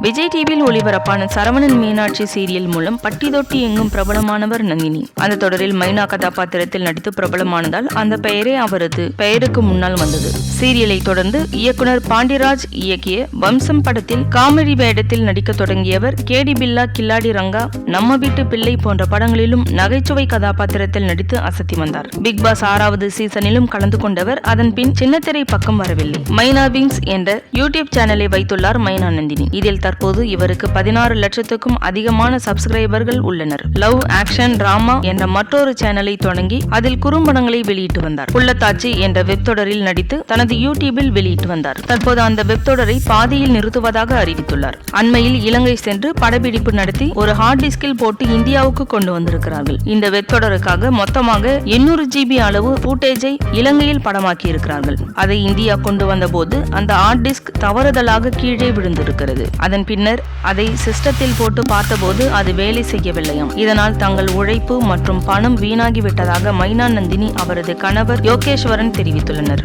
விஜய் டிவியில் ஒளிபரப்பான சரவணன் மீனாட்சி சீரியல் மூலம் பட்டி தொட்டி எங்கும் பிரபலமானவர் நந்தினி. அந்த தொடரில் மைனா கதாபாத்திரத்தில் நடித்து பிரபலமானதால் அந்த பெயரே அவரது பெயருக்கு முன்னால் வந்தது. சீரியலை தொடர்ந்து இயக்குனர் பாண்டியராஜ் இயக்கிய வம்சம் படத்தில் காமெடி வேடத்தில் நடிக்க தொடங்கியவர் கேடி பில்லா கில்லாடி ரங்கா நம்ம வீட்டு பிள்ளை போன்ற படங்களிலும் நகைச்சுவை கதாபாத்திரத்தில் நடித்து அசத்தி வந்தார். பிக் பாஸ் ஆறாவது சீசனிலும் கலந்து கொண்டவர் அதன் பின் சின்னத்திரை பக்கம் வரவில்லை. மைனா விங்ஸ் என்ற யூடியூப் சேனலை வைத்துள்ளார் மைனா நந்தினி. இதில் தற்போது இவருக்கு பதினாறு லட்சத்துக்கும் அதிகமான சப்ஸ்கிரைபர்கள் உள்ளனர். லவ் ஆக்ஷன் டிராமா என்ற மற்றொரு சேனலை தொடங்கி அதில் குறும்படங்களை வெளியிட்டு வந்தார். புள்ளத்தாச்சி என்ற வெப் தொடரில் நடித்து தனது யூடியூபில் வெளியிட்டு வந்தார். தற்போது அந்த வெப் தொடரை பாதியில் நிறுத்துவதாக அறிவித்துள்ளார். அண்மையில் இலங்கை சென்று படப்பிடிப்பு நடத்தி ஒரு ஹார்ட் டிஸ்கில் போட்டு இந்தியாவுக்கு கொண்டு வந்திருக்கிறார்கள். இந்த வெப் தொடருக்காக மொத்தமாக 800 ஜிபி அளவு ஃபூட்டேஜை இலங்கையில் படமாக்கி இருக்கிறார்கள் அதை இந்தியா கொண்டு வந்தபோது அந்த ஹார்ட் டிஸ்க் தவறுதலாக கீழே விழுந்திருக்கிறது. அதன் பின்னர் அதை சிஸ்டத்தில் போட்டு பார்த்தபோது அது வேலை செய்யவில்லையாம். இதனால் தங்கள் உழைப்பு மற்றும் பணம் வீணாகிவிட்டதாக மைனா நந்தினி அவரது கணவர் யோகேஸ்வரன் தெரிவித்துள்ளனர்.